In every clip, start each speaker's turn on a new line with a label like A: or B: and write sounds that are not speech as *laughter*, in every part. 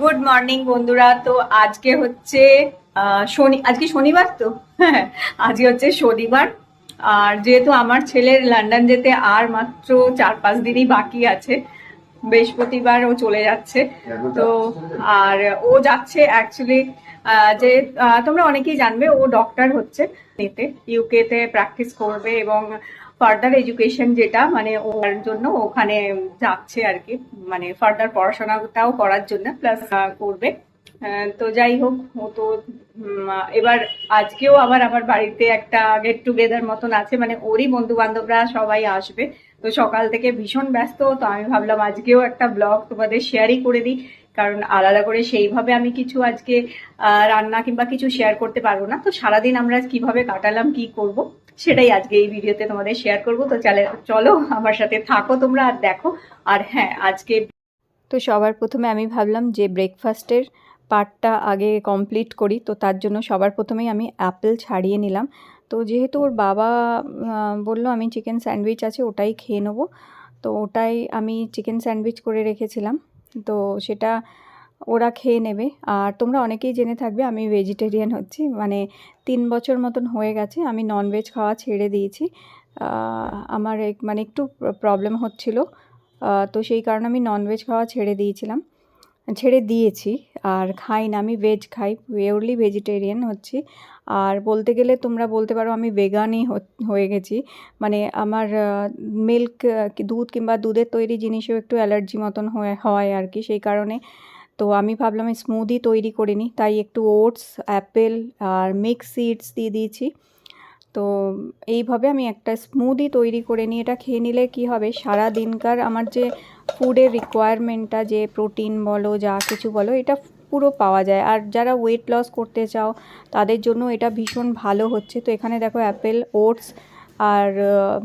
A: Good morning বন্ধুরা। তো আজকে হচ্ছে শনি আজকে শনিবার তো? হ্যাঁ আজকে হচ্ছে শনিবার। আর যেহেতু আমার ছেলের লন্ডন যেতে আর মাত্র চার পাঁচ দিনই বাকি আছে বৃহস্পতিবার ও চলে যাচ্ছে। তো আর ও যাচ্ছে অ্যাকচুয়ালি যে তোমরা অনেকেই জানবে ও ডক্টর হচ্ছে। এতে ইউকে তে প্র্যাকটিস করবে এবং ফার্দার এডুকেশন যেটা মানে ওর জন্য ওখানে যাচ্ছে আর কি মানে ফার্দার পড়াশোনাটাও করার জন্য প্লাস করবে। তো যাই হোক, ও তো এবার আজকেও আবার আমার বাড়িতে একটা গেট টুগেদার মতন আছে মানে ওরই বন্ধু বান্ধবরা সবাই আসবে। তো সকাল থেকে ভীষণ ব্যস্ত, তো আমি ভাবলাম আজকেও একটা ব্লগ তোমাদের শেয়ারই করে দিই, কারণ আলাদা করে সেইভাবে আমি কিছু আজকে রান্না কিংবা কিছু শেয়ার করতে পারব না। তো সারাদিন আমরা কীভাবে কাটালাম, কি করব? সেটাই আজকে এই ভিডিওতে তোমাদের শেয়ার করব। তো চলে আমার সাথে থাকো তোমরা আর দেখো। আর হ্যাঁ আজকে
B: তো সবার প্রথমে আমি ভাবলাম যে ব্রেকফাস্টের পার্টটা আগে কমপ্লিট করি। তো তার জন্য সবার প্রথমেই আমি অ্যাপেল ছাড়িয়ে নিলাম। তো যেহেতু ওর বাবা বলল আমি চিকেন স্যান্ডউইচ আছে, ওটাই খেয়ে নেব। তো ওটাই আমি চিকেন স্যান্ডউইচ করে রেখেছিলাম। তো সেটা ওরা খেয়ে নেবে। আর তোমরা অনেকেই জেনে থাকবে আমি ভেজিটেরিয়ান হচ্ছি। মানে তিন বছর মতন হয়ে গেছে, আমি ননভেজ খাওয়া ছেড়ে দিয়েছি। আমার মানে একটু প্রবলেম হচ্ছিল। তো সেই কারণে আমি ননভেজ খাওয়া ছেড়ে দিয়েছিলাম। ছেড়ে দিয়েছি, আর খাই না, আমি ভেজ খাই পিওরলি ভেজিটেরিয়ান হচ্ছি। আর বলতে গেলে তোমরা বলতে পারো আমি ভেগানই হয়ে গেছি। মানে আমার মিল্ক দুধ কিংবা দুধের তৈরি জিনিসেও একটু অ্যালার্জি মতন হয় আর কি। সেই কারণে তো আমি ভাবলাম স্মুদি তৈরি করে নিই। তাই একটু ওটস অ্যাপেল আর মিক্স সিডস দিয়ে দিয়েছি। তো এইভাবে আমি একটা স্মুদি তৈরি করে নিই। এটা খেয়ে নিলে কি হবে? সারা দিনকার আমার যে ফুডের রিকোয়ারমেন্টটা যে প্রোটিন বলো, যা কিছু বলো, এটা পুরো পাওয়া যায়। আর যারা ওয়েট লস করতে চাও, তাদের জন্য এটা ভীষণ ভালো হচ্ছে। তো এখানে দেখো অ্যাপেল ওটস আর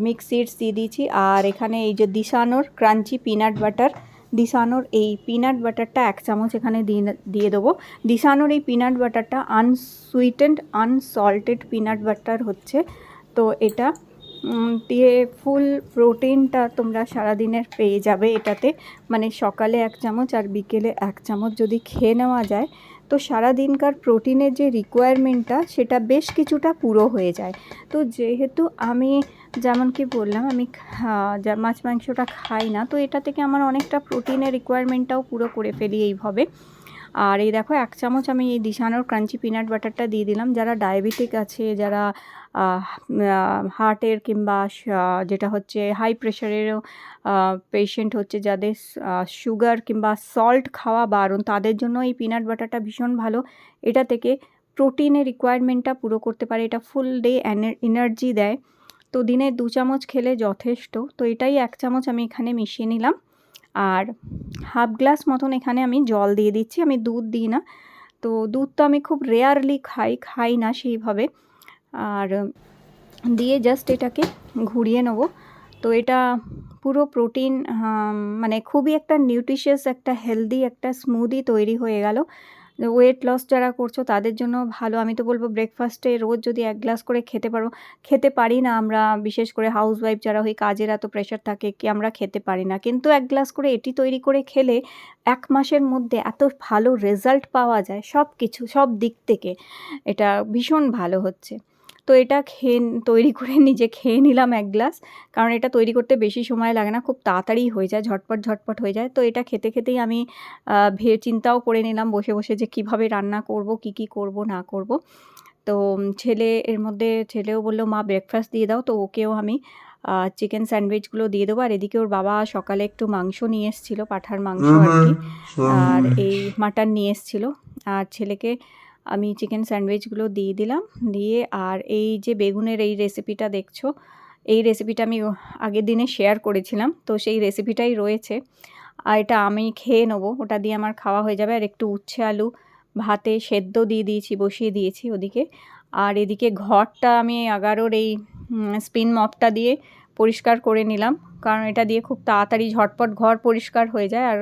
B: মিক্স সিডস দিয়ে দিয়েছি। আর এখানে এই যে দিশানোর ক্রাঞ্চি পিনাট বাটার দিশানোর এই পিনাট বাটারটা এক চামচ এখানে দিয়ে দিয়ে দেবো। দিশানোর এই পিনাট বাটারটা আনসুইটেন্ড আনসল্টেড পিনাট বাটার হচ্ছে। তো এটা দিয়ে ফুল প্রোটিনটা তোমরা সারাদিনের পেয়ে যাবে এটাতে। মানে সকালে এক চামচ আর বিকেলে এক চামচ যদি খেয়ে নেওয়া যায় তো সারা দিনকার প্রোটিনের যে রিকোয়ারমেন্টটা সেটা বেশ কিছুটা পুরো হয়ে যায়। তো যেহেতু আমি যেমন কি বললাম, আমি মাছ, মাংসটা খাই না, তো এটা থেকে আমার অনেকটা প্রোটিনের রিকোয়ারমেন্টটাও পুরো করে ফেলি এইভাবে। আর এই দেখো, এক চামচ আমি এই দিশানোর ক্রাঞ্চি পিনাট বাটারটা দিয়ে দিলাম। যারা ডায়াবেটিক আছে, যারা হার্টের কিংবা যেটা হচ্ছে হাই প্রেশারেরও পেশেন্ট হচ্ছে যাদের সুগার কিংবা সল্ট খাওয়া বারণ, তাদের জন্য এই পিনাট বাটারটা ভীষণ ভালো। এটা থেকে প্রোটিনের রিকোয়ারমেন্টটা পুরো করতে পারে। এটা ফুল ডে এনার্জি দেয়। তো দিনে দু চামচ খেলে যথেষ্ট। তো এটাই এক চামচ আমি এখানে মিশিয়ে নিলাম। আর হাফ গ্লাস মতন এখানে আমি জল দিয়ে দিচ্ছি, আমি দুধ দিই না। তো দুধ তো আমি খুব রেয়ারলি খাই খাই না সেইভাবে। আর দিয়ে জাস্ট এটাকে ঘুরিয়ে নেব। তো এটা পুরো প্রোটিন মানে খুবই একটা নিউট্রিশিয়াস একটা হেলদি একটা স্মুদি তৈরি হয়ে গেল। ওয়েট লস যারা করছ তাদের জন্য ভালো। আমি তো বলব ব্রেকফাস্টে রোজ যদি এক গ্লাস করে খেতে পারো, খেতে পারি না আমরা, বিশেষ করে হাউস ওয়াইফ যারা হই কাজের এত প্রেশার থাকে কি আমরা খেতে পারি না। কিন্তু এক গ্লাস করে এটি তৈরি করে খেলে এক মাসের মধ্যে এত ভালো রেজাল্ট পাওয়া যায় সব কিছু সব দিক থেকে। এটা ভীষণ ভালো হচ্ছে। তো এটা খেয়ে তৈরি করে নিজে খেয়ে নিলাম এক গ্লাস। কারণ এটা তৈরি করতে বেশি সময় লাগে না খুব তাড়াতাড়ি হয়ে যায় ঝটপট ঝটপট হয়ে যায়। তো এটা খেতে খেতেই আমি ভে চিন্তাও করে নিলাম বসে বসে যে কীভাবে রান্না করব কি কি করব না করব। তো ছেলে এর মধ্যে ছেলেও বলল মা ব্রেকফাস্ট দিয়ে দাও। তো ওকেও আমি চিকেন স্যান্ডউইচগুলো দিয়ে দেবো। আর এদিকে ওর বাবা সকালে একটু মাংস নিয়ে এসেছিল পাঠার মাংস আর কি আর এই মাটন নিয়ে এসেছিল। আর ছেলেকে আমি চিকেন স্যান্ডউইচগুলো দিয়ে দিলাম। দিয়ে আর এই যে বেগুনের এই রেসিপিটা দেখছ, এই রেসিপিটা আমি আগের দিনে শেয়ার করেছিলাম, তো সেই রেসিপিটাই রয়েছে। আর এটা আমি খেয়ে নেব, ওটা দিয়ে আমার খাওয়া হয়ে যাবে। আর একটু উচ্ছে আলু ভাতে সেদ্ধ দিয়ে দিয়েছি, বসিয়ে দিয়েছি ওদিকে। আর এদিকে ঘরটা আমি এগারোর এই স্পিন মপটা দিয়ে পরিষ্কার করে নিলাম। কারণ এটা দিয়ে খুব তাড়াতাড়ি ঝটপট ঘর পরিষ্কার হয়ে যায়। আর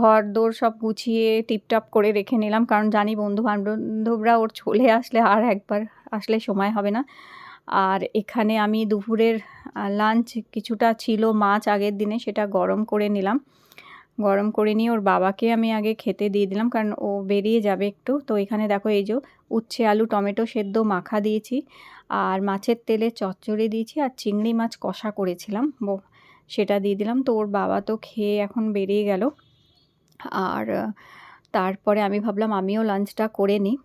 B: ঘর দোর সব গুছিয়ে টিপটাপ করে রেখে নিলাম। কারণ জানি বন্ধু বান্ধবরা ওর চলে আসলে আর একবার আসলে সময় হবে না। আর এখানে আমি দুপুরের লাঞ্চ কিছুটা ছিল মাছ আগের দিনে, সেটা গরম করে নিলাম। গরম করে নিয়ে ওর বাবাকে আমি আগে খেতে দিয়ে দিলাম। কারণ ও বেরিয়ে যাবে একটু। তো এখানে দেখো এই যে উচ্ছে আলু, টমেটো সেদ্ধ মাখা দিয়েছি। আর মাছের তেলে চচ্চড়ে দিয়েছি আর চিংড়ি মাছ কষা করেছিলাম। সেটা দিয়ে দিলাম। তো ওর বাবা তো খেয়ে এখন বেরিয়ে গেল। আর তারপরে আমি ভাবলাম আমিও লাঞ্চটা করে নিই।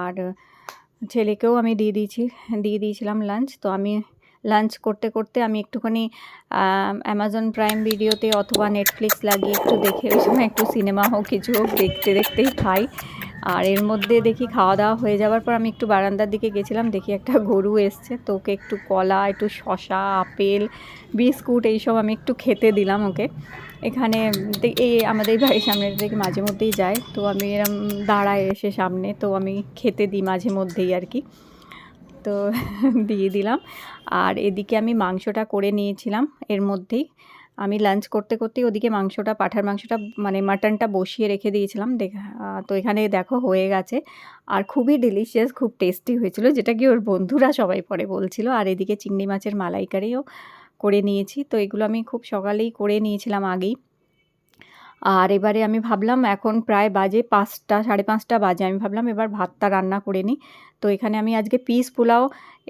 B: আর ছেলেকেও আমি দিয়ে দিয়েছি, দিয়ে দিয়েছিলাম লাঞ্চ তো আমি লাঞ্চ করতে করতে আমি একটুখানি অ্যামাজন প্রাইম ভিডিওতে অথবা নেটফ্লিক্স লাগিয়ে একটু দেখে ওই সময় একটু সিনেমা হোক, কিছু হোক, দেখতে দেখতেই খাই। আর এর মধ্যে দেখি খাওয়া দাওয়া হয়ে যাওয়ার পর আমি একটু বারান্দার দিকে গেছিলাম, দেখি একটা গরু এসছে। তো ওকে একটু কলা, একটু শশা আপেল, বিস্কুট এইসব আমি একটু খেতে দিলাম ওকে। এখানে এই আমাদের বাড়ির সামনে থেকে মাঝে মধ্যেই যায়। তো আমি এরম দাঁড়ায় এসে সামনে, তো আমি খেতে দিই মাঝে মধ্যেই আর কি। তো *laughs* দিয়ে দিলাম। আর এদিকে আমি মাংসটা করে নিয়েছিলাম এর মধ্যেই। আমি লাঞ্চ করতে করতেই ওদিকে মাংসটা, পাঠার মাংসটা মানে মাটনটা বসিয়ে রেখে দিয়েছিলাম। তো এখানে দেখো হয়ে গেছে। আর খুবই ডিলিশিয়াস খুব টেস্টি হয়েছিল, যেটা কি ওর বন্ধুরা সবাই পরে বলছিল। আর এদিকে চিংড়ি মাছের মালাইকারিও করে নিয়েছি। তো এগুলো আমি খুব সকালেই করে নিয়েছিলাম আগেই। আর এবারে আমি ভাবলাম এখন প্রায় বাজে পাঁচটা, সাড়ে পাঁচটা বাজে। আমি ভাবলাম এবার ভাতটা রান্না করে নিই। তো এখানে আমি আজকে পিস পোলাও,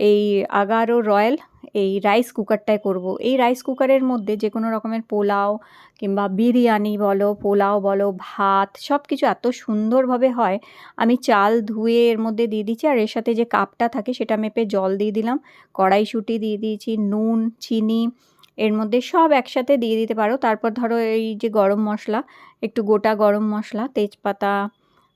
B: এই আগারো রয়্যাল এই রাইস কুকারটায় করব। এই রাইস কুকারের মধ্যে যে কোনো রকমের পোলাও কিংবা বিরিয়ানি বলো, পোলাও বলো, ভাত সব কিছু এত সুন্দরভাবে হয়। আমি চাল ধুয়ে এর মধ্যে দিয়ে দিচ্ছি আর এর সাথে যে কাপটা থাকে সেটা মেপে জল দিয়ে দিলাম। কড়াইশুঁটি দিয়ে দিয়েছি, নুন, চিনি এর মধ্যে সব একসাথে দিয়ে দিতে পারো। তারপর ধরো এই যে গরম মশলা, একটু গোটা গরম মশলা, তেজপাতা,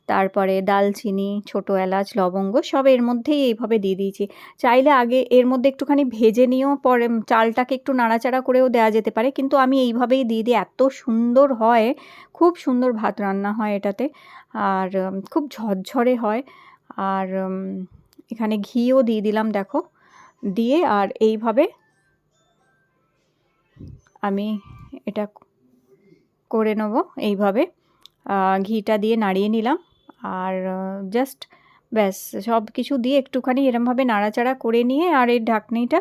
B: তারপরে দালচিনি, ছোটো এলাচ, লবঙ্গ, সব এর মধ্যেই এইভাবে দিয়ে দিয়েছি। চাইলে আগে এর মধ্যে একটুখানি ভেজে নিয়েও পরে চালটাকে একটু নাড়াচাড়া করেও দেওয়া যেতে পারে। কিন্তু আমি এইভাবেই দিয়ে দিই, এত সুন্দর হয়, খুব সুন্দর ভাত রান্না হয় এটাতে। আর খুব ঝরঝরে হয়। আর এখানে ঘিও দিয়ে দিলাম, দেখো। দিয়ে আর এইভাবে আমি এটা করে নেব এইভাবে। ঘিটা দিয়ে নাড়িয়ে নিলাম। আর জাস্ট ব্যাস, সব কিছু দিয়ে একটুখানি এরমভাবে নাড়াচাড়া করে নিয়ে আর এই ঢাকনিটা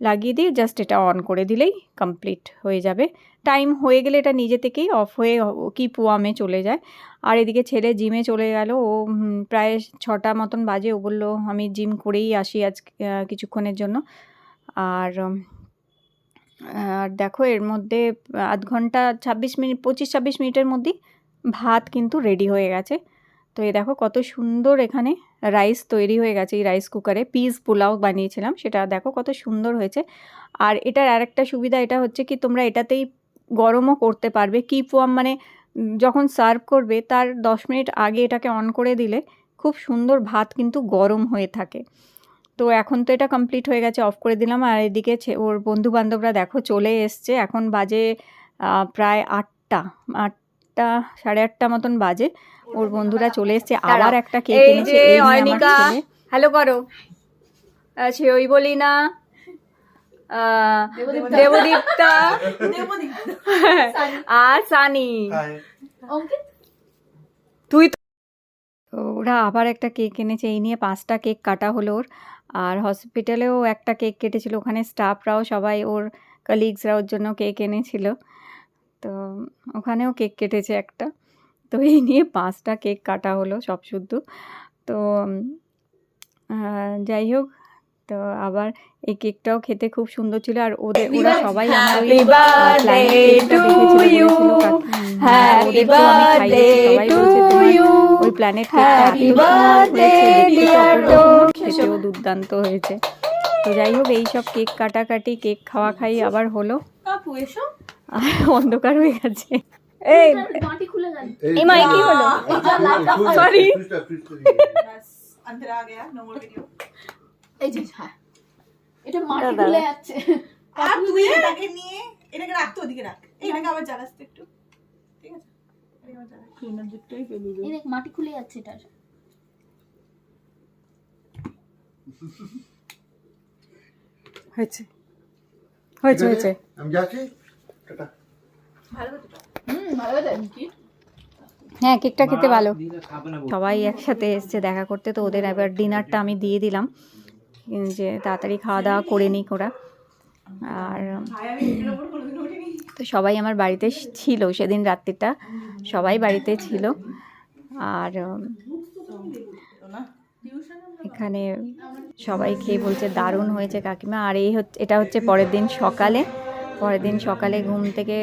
B: লাগিয়ে দিয়ে জাস্ট এটা অন করে দিলেই কমপ্লিট হয়ে যাবে। টাইম হয়ে গেলে এটা নিজে থেকেই অফ হয়ে কি পোয়ামে চলে যায়। আর এদিকে ছেলে জিমে চলে গেল। ও প্রায় ছটা মতন বাজে। ও বলল, আমি জিম করেই আসি আজ কিছুক্ষণের জন্য। আর আর দেখো এর মধ্যে, আধ ঘণ্টা ছাব্বিশ মিনিট, পঁচিশ ছাব্বিশ মিনিটের মধ্যেই ভাত কিন্তু রেডি হয়ে গেছে। তো এ দেখো কত সুন্দর এখানে রাইস তৈরি হয়ে গেছে, এই রাইস কুকারে পিস পোলাও বানিয়েছিলাম, সেটা দেখো কত সুন্দর হয়েছে। আর এটার আরেকটা সুবিধা, এটা হচ্ছে কি তোমরা এটাতেই গরমও করতে পারবে। কি পোয়াম মানে যখন সার্ভ করবে, তার দশ মিনিট আগে এটাকে অন করে দিলে খুব সুন্দর ভাত কিন্তু গরম হয়ে থাকে। তো এখন তো এটা কমপ্লিট হয়ে গেছে অফ করে দিলাম। আর এদিকে ওর বন্ধু বান্ধবরা দেখো চলে এসছে। এখন বাজে প্রায় আটটা আটটা সাড়ে আটটা মতন বাজে। ওর বন্ধুরা চলে এসছে। আবার একটা কেক
A: এই
B: এনেছে।
A: হ্যালো করো। আছে ওই বলি না। আহ, দেবদীপ্তা। *laughs* আর সানি। তুই ওরা আবার একটা কেক এনেছে। এই নিয়ে পাঁচটা কেক কাটা হলো ওর। আর হসপিটালেও একটা কেক কেটেছিল, ওখানে স্টাফরাও সবাই ওর কালিগসরা ওর জন্য কেক এনেছিল। তো ওখানেও কেক কেটেছে একটা। তো এই নিয়ে পাঁচটা কেক কাটা হলো সব শুদ্ধ। তো যাই হোক তো আবার এই কেকটাও খেতে খুব সুন্দর ছিল আর ওদের ওরা সবাই আমার ওই Happy birthday
B: planet
A: to you. Happy birthday to you.
B: ওই প্ল্যানেট
A: Happy birthday, dear
B: খেতেও দুর্দান্ত হয়েছে তো যাই হোক এই সব কেক কাটাকাটি কেক খাওয়া খাই আবার হলো
C: কাকু এসো
B: আর অন্ধকার হয়ে গেছে এই
C: মাটি খুলে গেল
A: এই মাই কি হলো
B: Sorry.
C: ব্যাস अंधेरा आ गया नो मोर वीडियो এই যে হ্যাঁ। এটা মাটি। যাচ্ছে
D: আর তুই এটাকে নিয়ে এটাকে রাখতো ওদিকে রাখ। এটাকে আবার জ্বালাস তো একটু। ঠিক আছে? এটাকে আবার জ্বালা।
C: এই দেখ মাটি খুলে যাচ্ছে এটার।
B: হয়েছে। হয়েছে হয়েছে।
E: আমি যাচ্ছি। টাটা।
C: হুম ভালো কি?
B: হ্যাঁ কেকটা খেতে ভালো। সবাই একসাথে এসছে দেখা করতে। তো ওদের এবার ডিনারটা আমি দিয়ে দিলাম। যে তাড়াতাড়ি খাওয়া দাওয়া করে নিক ওরা। আর, তো সবাই আমার বাড়িতে ছিল সেদিন রাত্রিটা, সবাই বাড়িতে ছিল। আর, এখানে সবাই খেয়ে বলছে দারুণ হয়েছে কাকিমা। আর এই হচ্ছে, এটা হচ্ছে পরের দিন সকালে। পরের দিন সকালে ঘুম থেকে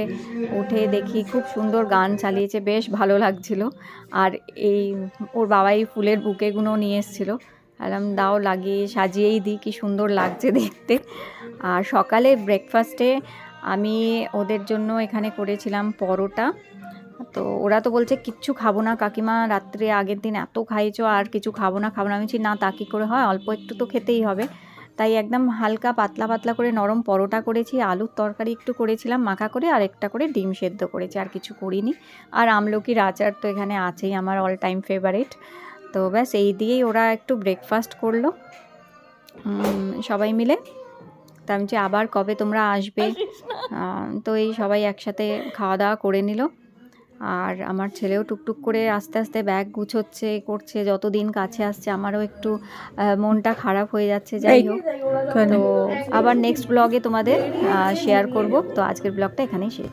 B: উঠে দেখি খুব সুন্দর গান চালিয়েছে, বেশ ভালো লাগছিল। আর এই, ওর বাবাই ফুলের বুকেগুলো নিয়ে এসেছিল। আলাম দাও লাগিয়ে সাজিয়েই দিই, কি সুন্দর লাগছে দেখতে। আর সকালে ব্রেকফাস্টে আমি ওদের জন্য এখানে করেছিলাম পরোটা। তো ওরা তো বলছে, কিচ্ছু খাব না কাকিমা, রাত্রে আগের দিন এত খাইছো, আর কিছু খাব না খাব না। আমি না, তা করে হয়? অল্প একটু তো খেতেই হবে। তাই একদম হালকা পাতলা পাতলা করে নরম পরোটা করেছি, আলুর তরকারি একটু করেছিলাম মাখা করে, আর একটা করে ডিম সেদ্ধ করেছি, আর কিছু করিনি। আর আমলকির আচার তো এখানে আছেই, আমার অল টাইম ফেভারিট তো ব্যাস এই দিয়েই ওরা একটু ব্রেকফাস্ট করল। সবাই মিলে। তা আমি বলছি, আবার কবে তোমরা আসবে? তো এই সবাই একসাথে খাওয়া দাওয়া করে নিল। আর আমার ছেলেও টুকটুক করে আস্তে আস্তে ব্যাগ গুছোচ্ছে করছে যত দিন কাছে আসছে আমারও একটু মনটা খারাপ হয়ে যাচ্ছে যাই হোক। তো আবার নেক্সট ব্লগে তোমাদের শেয়ার করব। তো আজকের ব্লগটা এখানেই শেষ।